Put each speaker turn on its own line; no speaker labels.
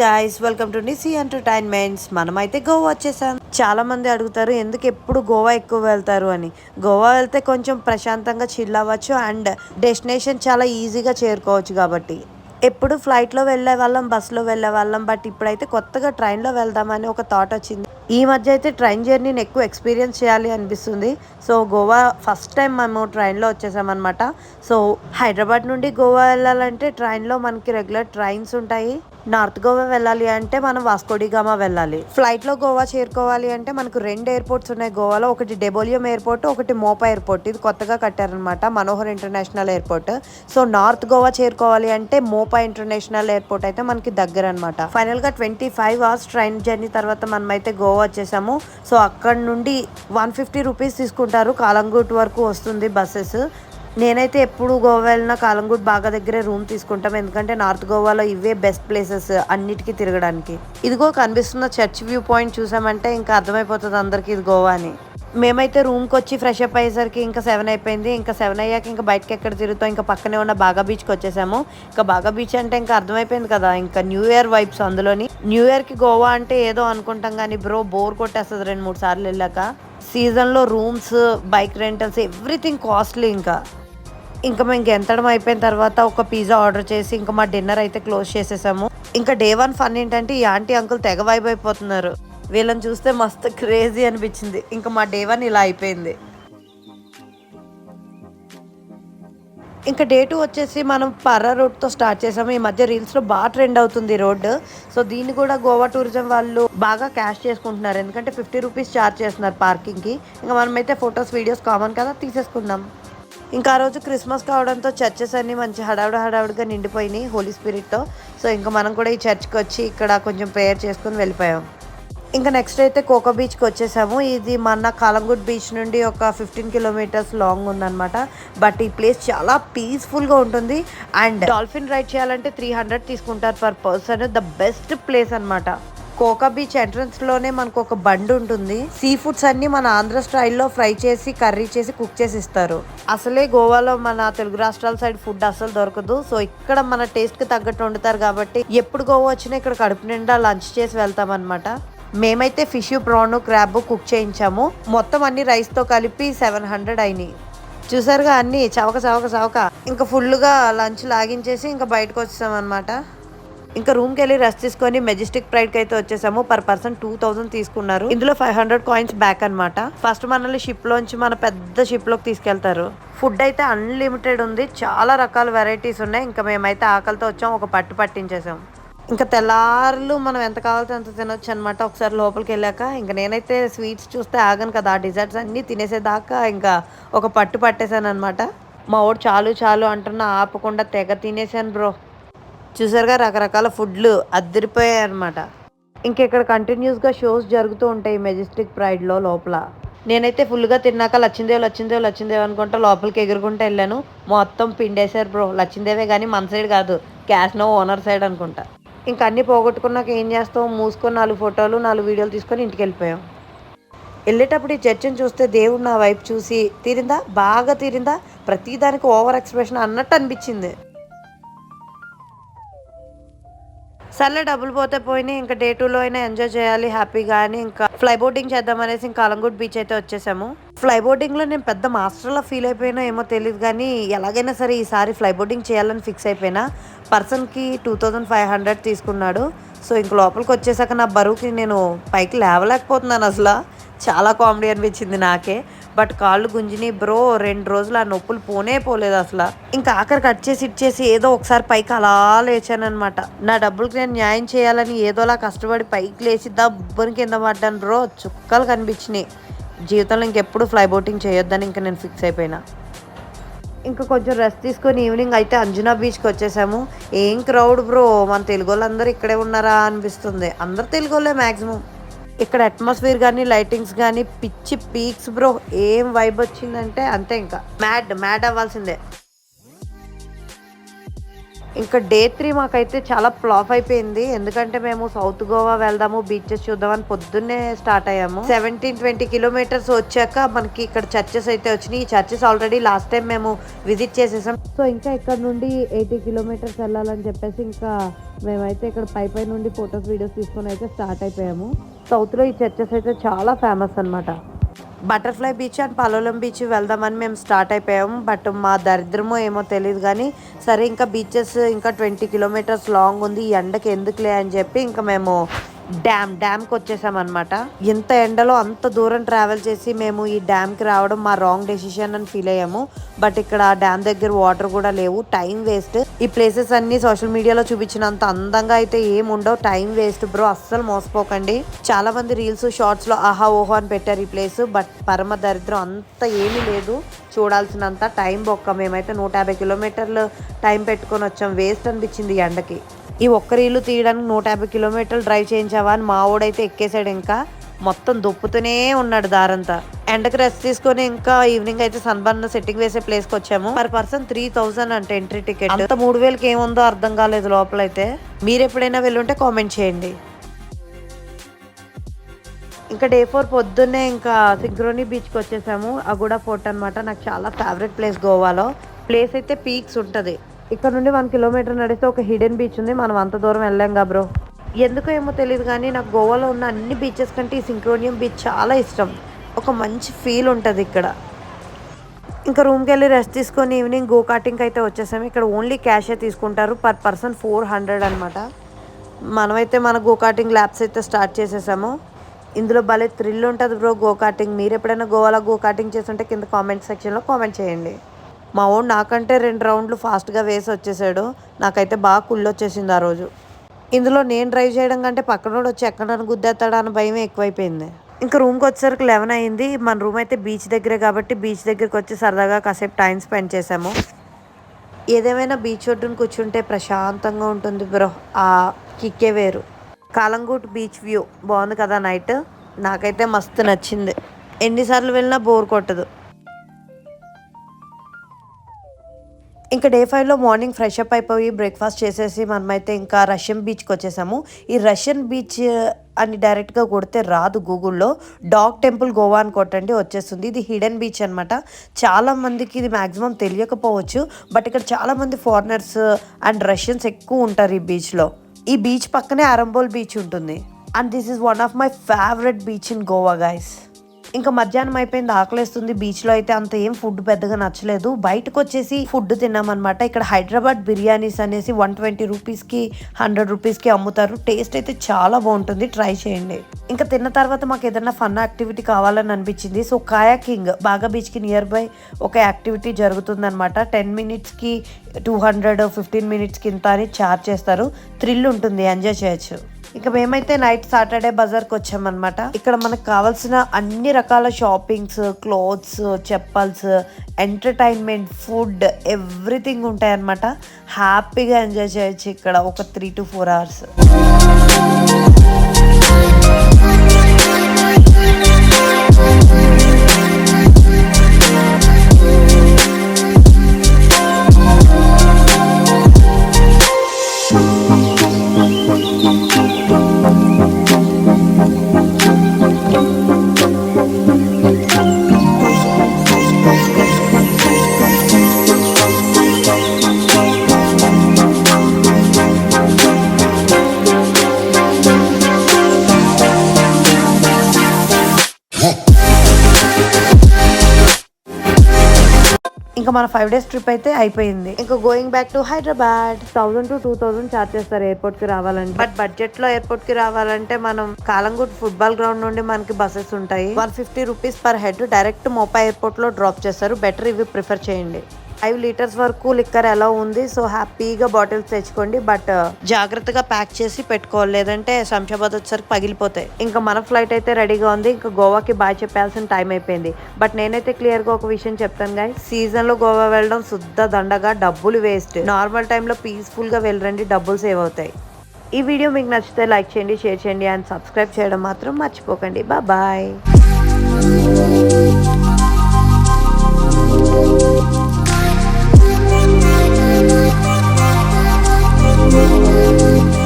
Guys welcome to నిసి entertainments మనమైతే గోవా వచ్చేసాం. చాలా మంది అడుగుతారు ఎందుకు ఎప్పుడు గోవా ఎక్కువ వెళ్తారు? అని. గోవా వెళ్తే కొంచెం ప్రశాంతంగా చిల్ అవ్వచ్చు అండ్ డెస్టినేషన్ చాలా ఈజీగా చేరుకోవచ్చు కాబట్టి. ఎప్పుడు ఫ్లైట్లో వెళ్ళే వాళ్ళం బస్సులో వెళ్ళే వాళ్ళం బట్ ఇప్పుడైతే కొత్తగా ట్రైన్లో వెళ్దామని ఒక థాట్ వచ్చింది. ఈ మధ్య అయితే ట్రైన్ జర్నీని ఎక్కువ ఎక్స్పీరియన్స్ చేయాలి అనిపిస్తుంది. సో గోవా ఫస్ట్ టైం మేము ట్రైన్లో వచ్చేసామన్నమాట సో హైదరాబాద్ నుండి గోవా వెళ్ళాలంటే ట్రైన్లో మనకి రెగ్యులర్ ట్రైన్స్ ఉంటాయి. నార్త్ గోవా వెళ్ళాలి అంటే మనం వాస్కోడిగామా వెళ్ళాలి. ఫ్లైట్లో గోవా చేరుకోవాలి అంటే మనకు రెండు ఎయిర్పోర్ట్స్ ఉన్నాయి. గోవాలో ఒకటి డెబోలియం ఎయిర్పోర్ట్ ఒకటి మోపా ఎయిర్పోర్ట్. ఇది కొత్తగా కట్టారనమాట Manohar international airport. So north Goa చేరుకోవాలి అంటే మోపా ఇంటర్నేషనల్ ఎయిర్పోర్ట్ అయితే మనకి దగ్గర అనమాట ఫైనల్గా twenty five hours train journey తర్వాత మనం అయితే గోవా వచ్చేసాము. సో అక్కడ నుండి వన్ ఫిఫ్టీ రూపీస్ తీసుకుంటారు. కాలంగూట్ వరకు వస్తుంది బస్సెస్. నేనైతే ఎప్పుడు గోవా వెళ్ళినా కాలంగూట్ బాగా దగ్గరే రూమ్ తీసుకుంటాం. ఎందుకంటే నార్త్ గోవాలో ఇవే బెస్ట్ ప్లేసెస్ అన్నిటికీ తిరగడానికి. ఇదిగో కనిపిస్తున్న చర్చ్ వ్యూ పాయింట్ చూసామంటే ఇంకా అర్థమైపోతుంది అందరికీ ఇది గోవా అని. మేమైతే రూమ్కి వచ్చి ఫ్రెష్ అప్ అయ్యేసరికి ఇంకా సెవెన్ అయిపోయింది. ఇంకా సెవెన్ అయ్యాక ఇంకా బయటకి ఎక్కడ తిరుగుతాం? ఇంకా పక్కనే ఉన్న బాగా బీచ్కి వచ్చేసాము. ఇంకా బాగా బీచ్ అంటే ఇంకా అర్థమైపోయింది కదా. ఇంకా న్యూ ఇయర్ వైబ్స్ అందులోని. న్యూ ఇయర్కి గోవా అంటే ఏదో అనుకుంటాం కానీ బ్రో బోర్ కొట్టేస్తుంది రెండు మూడు సార్లు వెళ్ళాక. సీజన్లో rooms bike rentals everything costly ఇంకా. ఇంకా మేము గెంతడం అయిపోయిన తర్వాత ఒక పిజ్జా ఆర్డర్ చేసి ఇంకా మా డిన్నర్ అయితే క్లోజ్ చేసేసాము. ఇంకా డే వన్ ఫన్ ఏంటంటే ఈ ఆంటీ అంకుల్ తెగ వైబ్ అయిపోతున్నారు. వీళ్ళని చూస్తే మస్తు క్రేజీ అనిపించింది. ఇంకా మా డే వన్ ఇలా అయిపోయింది. ఇంకా డే టూ వచ్చేసి మనం పర్ర రోడ్తో స్టార్ట్ చేసాము. ఈ మధ్య రీల్స్లో బాగా ట్రెండ్ అవుతుంది రోడ్డు. సో దీన్ని కూడా గోవా టూరిజం వాళ్ళు బాగా క్యాష్ చేసుకుంటున్నారు. ఎందుకంటే ఫిఫ్టీ రూపీస్ ఛార్జ్ చేస్తున్నారు పార్కింగ్కి. ఇంకా మనమైతే ఫొటోస్ వీడియోస్ కామన్ కదా తీసేసుకుందాం. ఇంకా ఆ రోజు క్రిస్మస్ కావడంతో చర్చెస్ అన్ని మంచి హడావుడు హడావుడిగా నిండిపోయినాయి హోలీ స్పిరిట్తో. సో ఇంకా మనం కూడా ఈ చర్చ్కి వచ్చి ఇక్కడ కొంచెం ప్రేయర్ చేసుకుని వెళ్ళిపోయాం. ఇంకా నెక్స్ట్ అయితే కోకో బీచ్కి వచ్చేసాము. ఇది మన కాలంగుడ్ బీచ్ నుండి ఒక ఫిఫ్టీన్ కిలోమీటర్స్ లాంగ్ ఉందన్నమాట. బట్ ఈ ప్లేస్ చాలా పీస్ఫుల్గా ఉంటుంది. అండ్ డాల్ఫిన్ రైడ్ చేయాలంటే త్రీ హండ్రెడ్ తీసుకుంటారు per person. The best place అనమాట కోకా బీచ్ ఎంట్రన్స్లోనే మనకు ఒక బండి ఉంటుంది. సీ ఫుడ్స్ అన్ని మన ఆంధ్ర స్టైల్లో ఫ్రై చేసి కర్రీ చేసి కుక్ చేసి ఇస్తారు. అసలే గోవాలో మన తెలుగు రాష్ట్రాల సైడ్ ఫుడ్ అసలు దొరకదు. సో ఇక్కడ మన టేస్ట్కి తగ్గట్టు వండుతారు కాబట్టి ఎప్పుడు గోవా వచ్చినా ఇక్కడ కడుపు నిండా లంచ్ చేసి వెళ్తాం అనమాట మేమైతే ఫిష్ ప్రాన్ క్రాబ్ కుక్ చేయించాము. మొత్తం అన్ని రైస్తో కలిపి సెవెన్ హండ్రెడ్ అయినాయి. చూసారుగా అన్ని చవక చవక చవక. ఇంకా ఫుల్గా లంచ్ లాగించేసి ఇంకా బయటకు వచ్చేసాం అనమాట ఇంకా రూమ్కి వెళ్ళి రెస్ట్ తీసుకొని మెజెస్టిక్ ప్రైడ్కి అయితే వచ్చేసాము. పర్ పర్సన్ టూ థౌసండ్ తీసుకున్నారు. ఇందులో ఫైవ్ హండ్రెడ్ కాయిన్స్ బ్యాక్ అనమాట ఫస్ట్ మనల్ని షిప్ లోంచి మన పెద్ద షిప్లోకి తీసుకెళ్తారు. ఫుడ్ అయితే అన్లిమిటెడ్ ఉంది. చాలా రకాల వెరైటీస్ ఉన్నాయి. ఇంకా మేమైతే ఆకలితో వచ్చాం. ఒక పట్టు పట్టించేసాం. ఇంకా తెల్లారులు మనం ఎంత కావాలితే అంత తినొచ్చు అనమాట ఒకసారి లోపలికి వెళ్ళాక ఇంకా నేనైతే స్వీట్స్ చూస్తే ఆగను కదా ఆ డిజర్ట్స్ అన్నీ తినేసేదాకా ఇంకా ఒక పట్టు పట్టేశాను అనమాట మా వాడు చాలు చాలు అంటున్నా ఆపకుండా తెగ తినేసాను బ్రో. చూసారుగా రకరకాల ఫుడ్లు అద్దరిపోయాయి అనమాట ఇంక ఇక్కడ కంటిన్యూస్గా షోస్ జరుగుతూ ఉంటాయి మెజెస్టిక్ ప్రైడ్లో లోపల. నేనైతే ఫుల్గా తిన్నాక లచ్చిందేవ్ లచ్చిందేవ్ లచ్చిందేవ్ అనుకుంటా లోపలికి ఎగురుకుంటూ వెళ్ళాను. మొత్తం పిండేశారు బ్రో. లచ్చిందేవే కానీ మన సైడ్ కాదు క్యాష్ నో ఓనర్ సైడ్ అనుకుంటా. ఇంకా అన్నీ పోగొట్టుకున్నాక ఏం చేస్తాం మూసుకొని నాలుగు ఫోటోలు నాలుగు వీడియోలు తీసుకొని ఇంటికి వెళ్ళిపోయాం. వెళ్ళేటప్పుడు ఈ చర్చను చూస్తే దేవుడు నా వైపు చూసి తీరిందా? బాగా తీరిందా? ప్రతిదానికి ఓవర్ ఎక్స్ప్రెషన్ అన్నట్టు అనిపించింది. సర్లే డబ్బులు పోతే పోయినాయి. ఇంకా డే టూలో అయినా ఎంజాయ్ చేయాలి హ్యాపీగా అని ఇంకా ఫ్లై బోటింగ్ చేద్దామనేసి ఇంకా అలంగుడ్ బీచ్ అయితే వచ్చేసాము. ఫ్లై బోర్డింగ్లో నేను పెద్ద మాస్టర్లా ఫీల్ అయిపోయినా ఏమో తెలియదు కానీ ఎలాగైనా సరే ఈసారి ఫ్లై బోర్డింగ్ చేయాలని ఫిక్స్ అయిపోయినా పర్సన్కి టూ థౌజండ్ ఫైవ్ హండ్రెడ్ తీసుకున్నాడు. సో ఇంక లోపలికి వచ్చేసాక నా బరువుకి నేను పైకి లేవలేకపోతున్నాను అసలు. చాలా కామెడీ అనిపించింది నాకే. బట్ కాళ్ళు గుంజిని బ్రో రెండు రోజులు ఆ నొప్పులు పోనే పోలేదు అసలు. ఇంకా ఆఖరి కట్ చేసి ఇచ్చేసి ఏదో ఒకసారి పైకి అలా లేచానమాట నా డబ్బులకి నేను న్యాయం చేయాలని ఏదోలా కష్టపడి పైకి లేచి దబ్బుని కింద పడ్డాను బ్రో. చుక్కలు కనిపించినాయి. జీవితంలో ఇంకెప్పుడు ఫ్లై బోటింగ్ చేయొద్దని ఇంకా నేను ఫిక్స్ అయిపోయినా. ఇంకా కొంచెం రెస్ట్ తీసుకొని ఈవినింగ్ అయితే అంజునా బీచ్కి వచ్చేసాము. ఏం క్రౌడ్ బ్రో మన తెలుగు వాళ్ళందరూ ఇక్కడే ఉన్నారా అనిపిస్తుంది. అందరు తెలుగు వాళ్ళే మ్యాక్సిమం ఇక్కడ అట్మాస్ఫియర్ కానీ లైటింగ్స్ కానీ పిచ్చి పీక్స్ బ్రో ఏం వైబ్ వచ్చిందంటే అంతే ఇంకా. మ్యాడ్ మ్యాడ్ అవ్వాల్సిందే. ఇంకా డే త్రీ మాకైతే చాలా ఫ్లాప్ అయిపోయింది. ఎందుకంటే మేము సౌత్ గోవా వెళ్దాము బీచెస్ చూద్దామని పొద్దున్నే స్టార్ట్ అయ్యాము. సెవెంటీన్ ట్వంటీ కిలోమీటర్స్ వచ్చాక మనకి ఇక్కడ చర్చెస్ అయితే వచ్చినాయి. ఈ చర్చెస్ ఆల్రెడీ లాస్ట్ టైం మేము విజిట్ చేసేసాం. సో ఇంకా ఇక్కడ నుండి ఎయిటీ కిలోమీటర్స్ వెళ్ళాలని చెప్పేసి ఇంకా మేమైతే ఇక్కడ పై పై నుండి ఫొటోస్ వీడియోస్ తీసుకొని అయితే స్టార్ట్ అయిపోయాము. సౌత్లో ఈ చర్చెస్ అయితే చాలా ఫేమస్ అన్నమాట. Butterfly beach and Palolem beach వెళ్దామని మేము స్టార్ట్ అయిపోయాము. బట్ మా దరిద్రమో ఏమో తెలియదు కానీ సరే ఇంకా బీచెస్ ఇంకా ట్వంటీ కిలోమీటర్స్ లాంగ్ ఉంది ఈ ఎండకి ఎందుకులే అని చెప్పి ఇంకా మేము డ్యామ్ డ్యామ్కి వచ్చేసామన్నమాట. ఎంత ఎండలో అంత దూరం ట్రావెల్ చేసి మేము ఈ డ్యామ్కి రావడం మా రాంగ్ డెసిషన్ అని ఫీల్ అయ్యాము. బట్ ఇక్కడ డ్యామ్ దగ్గర వాటర్ కూడా లేవు టైం వేస్ట్ ఈ ప్లేసెస్ అన్ని సోషల్ మీడియాలో చూపించినంత అందంగా అయితే ఏముండవు ఉండవు టైం వేస్ట్ బ్రో అస్సలు మోసపోకండి. చాలా మంది రీల్స్ షార్ట్స్లో ఆహా ఓహో అని పెట్టారు ఈ ప్లేస్ బట్ పరమ దరిద్రం అంత ఏమీ లేదు. చూడాల్సినంత టైం బొక్క మేమైతే నూట యాభై కిలోమీటర్లు టైం పెట్టుకొని వచ్చాం. వేస్ట్ అనిపించింది ఈ ఎండకి. ఈ ఒక్క రీలు తీయడానికి నూట యాభై కిలోమీటర్లు డ్రైవ్ చేయించావా అని మా ఓడైతే ఎక్కేసాడు ఇంకా. మొత్తం దొప్పుతూనే ఉన్నాడు దారంతా. ఎండకి రెస్ట్ తీసుకొని ఇంకా ఈవినింగ్ అయితే సన్బర్న్ సెట్టింగ్ వేసే ప్లేస్కి వచ్చాము. పర్ పర్సన్ త్రీ థౌసండ్ అంటే ఎంట్రీ టికెట్ అంత మూడు వేలకి ఏముందో అర్థం కాలేదు లోపలైతే. మీరు ఎప్పుడైనా వెళ్ళుంటే కామెంట్ చేయండి. ఇంకా డే ఫోర్ పొద్దున్నే ఇంకా సింక్రోని బీచ్కి వచ్చేసాము. అగూడా ఫోర్ట్ అనమాట నాకు చాలా ఫేవరెట్ ప్లేస్ గోవాలో. ప్లేస్ అయితే పీక్స్ ఉంటుంది. ఇక్కడ నుండి వన్ కిలోమీటర్ నడిస్తే ఒక హిడెన్ బీచ్ ఉంది. మనం అంత దూరం వెళ్ళాం కా బ్రో. ఎందుకో ఏమో తెలియదు కానీ నాకు గోవాలో ఉన్న అన్ని బీచెస్ కంటే ఈ సింక్రోనియం బీచ్ చాలా ఇష్టం. ఒక మంచి ఫీల్ ఉంటుంది ఇక్కడ. ఇంకా రూమ్కి వెళ్ళి రెస్ట్ తీసుకొని ఈవినింగ్ గో కార్టింగ్కి అయితే వచ్చేసాము. ఇక్కడ ఓన్లీ క్యాషే తీసుకుంటారు. పర్ పర్సన్ ఫోర్ హండ్రెడ్ అనమాట మనమైతే మన గో కార్టింగ్ ల్యాబ్స్ అయితే స్టార్ట్ చేసేసాము. ఇందులో భలే థ్రిల్ ఉంటుంది బ్రో గో కార్టింగ్ మీరు ఎప్పుడైనా గోవాలో గో కార్టింగ్ చేస్తుంటే కింద కామెంట్ సెక్షన్లో కామెంట్ చేయండి. మా ఓన్ నాకంటే రెండు రౌండ్లు ఫాస్ట్గా వేసి వచ్చేసాడు. నాకైతే బాగా కుళ్ళు వచ్చేసింది ఆ రోజు. ఇందులో నేను డ్రైవ్ చేయడం కంటే పక్కనోడు వచ్చి ఎక్కడ నన్ను గుద్దేస్తాడా అని భయమే ఎక్కువైపోయింది. ఇంకా రూమ్కి వచ్చేసరికి లెవెన్ అయింది. మన రూమ్ అయితే బీచ్ దగ్గరే కాబట్టి బీచ్ దగ్గరికి వచ్చి సరదాగా కాసేపు టైం స్పెండ్ చేసాము ఏదేమైనా బీచ్ ఒడ్డున కూర్చుంటే ప్రశాంతంగా ఉంటుంది బ్రో. ఆ కిక్కే వేరు. Calangute beach view. బాగుంది కదా నైట్? నాకైతే మస్తు నచ్చింది. ఎన్నిసార్లు వెళ్ళినా బోర్ కొట్టదు. ఇంకా డే ఫైవ్లో మార్నింగ్ ఫ్రెష్ అప్ అయిపోయి బ్రేక్ఫాస్ట్ చేసేసి మనమైతే ఇంకా రష్యన్ బీచ్కి వచ్చేసాము. ఈ రష్యన్ బీచ్ అని డైరెక్ట్గా కొడితే రాదు గూగుల్లో. డాగ్ టెంపుల్ గోవా అని కొట్టండి వచ్చేస్తుంది. ఇది హిడెన్ బీచ్ అనమాట చాలా మందికి ఇది మ్యాక్సిమం తెలియకపోవచ్చు బట్ ఇక్కడ చాలామంది ఫారినర్స్ అండ్ రష్యన్స్ ఎక్కువ ఉంటారు ఈ బీచ్లో. ఈ బీచ్ పక్కనే అరంబోల్ బీచ్ ఉంటుంది. And this is one of my favourite beach in Goa guys ఇంకా మధ్యాహ్నం అయిపోయింది ఆకలేస్తుంది. బీచ్లో అయితే అంత ఏం ఫుడ్ పెద్దగా నచ్చలేదు. బయటకు వచ్చేసి ఫుడ్ తిన్నామన్నమాట. ఇక్కడ హైదరాబాద్ బిర్యానీస్ అనేసి వన్ ట్వంటీ రూపీస్కి హండ్రెడ్ రూపీస్కి అమ్ముతారు. టేస్ట్ అయితే చాలా బాగుంటుంది. ట్రై చేయండి. ఇంకా తిన్న తర్వాత మాకు ఏదైనా ఫన్ యాక్టివిటీ కావాలని అనిపించింది. సో కాయాకింగ్ బాగా బీచ్కి నియర్ బై ఒక యాక్టివిటీ జరుగుతుంది అనమాట టెన్ మినిట్స్కి టూ హండ్రెడ్ ఫిఫ్టీన్ మినిట్స్కి ఇంత అని చార్జ్ చేస్తారు. థ్రిల్ ఉంటుంది. ఎంజాయ్ చేయొచ్చు. ఇక మేమైతే నైట్ సాటర్డే బజార్కి వచ్చామన్నమాట. ఇక్కడ మనకు కావాల్సిన అన్ని రకాల shoppings clothes chappals entertainment food everything ఉంటాయన్నమాట. హ్యాపీగా ఎంజాయ్ చేయొచ్చు ఇక్కడ ఒక త్రీ టు ఫోర్ అవర్స్. ఇంకా మన ఫైవ్ డేస్ ట్రిప్ అయితే అయిపోయింది. ఇంకా going back to Hyderabad thousand to two thousand charge చేస్తారు ఎయిర్పోర్ట్కి రావాలంటే. బట్ బడ్జెట్లో ఎయిర్పోర్ట్కి రావాలంటే మనం కాలంగూట్ ఫుట్బాల్ గ్రౌండ్ నుండి మనకి బస్సెస్ ఉంటాయి. One fifty rupees per head direct Mopa ఎయిర్పోర్ట్లో డ్రాప్ చేస్తారు. బెటర్ ఇవి ప్రిఫర్ చేయండి. ఫైవ్ లీటర్స్ వరకు లిక్కర్ ఎలా ఉంది. సో హ్యాపీగా బాటిల్స్ తెచ్చుకోండి. బట్ uh, జాగ్రత్తగా ప్యాక్ చేసి పెట్టుకోవాలి. లేదంటే శంషాబాద్ వచ్చేసరికి పగిలిపోతాయి. ఇంకా మన ఫ్లైట్ అయితే రెడీగా ఉంది. ఇంకా గోవాకి బాయ్ చెప్పాల్సిన టైం అయిపోయింది. బట్ నేనైతే క్లియర్గా ఒక విషయం చెప్తాను గాయ సీజన్లో గోవా వెళ్ళడం శుద్ధ దండగా డబ్బులు వేస్ట్ నార్మల్ టైంలో పీస్ఫుల్గా వెళ్ళరండి. డబ్బులు సేవ్ అవుతాయి. ఈ వీడియో మీకు నచ్చితే లైక్ చేయండి షేర్ చేయండి అండ్ సబ్స్క్రైబ్ చేయడం మాత్రం మర్చిపోకండి. Bye Thank you.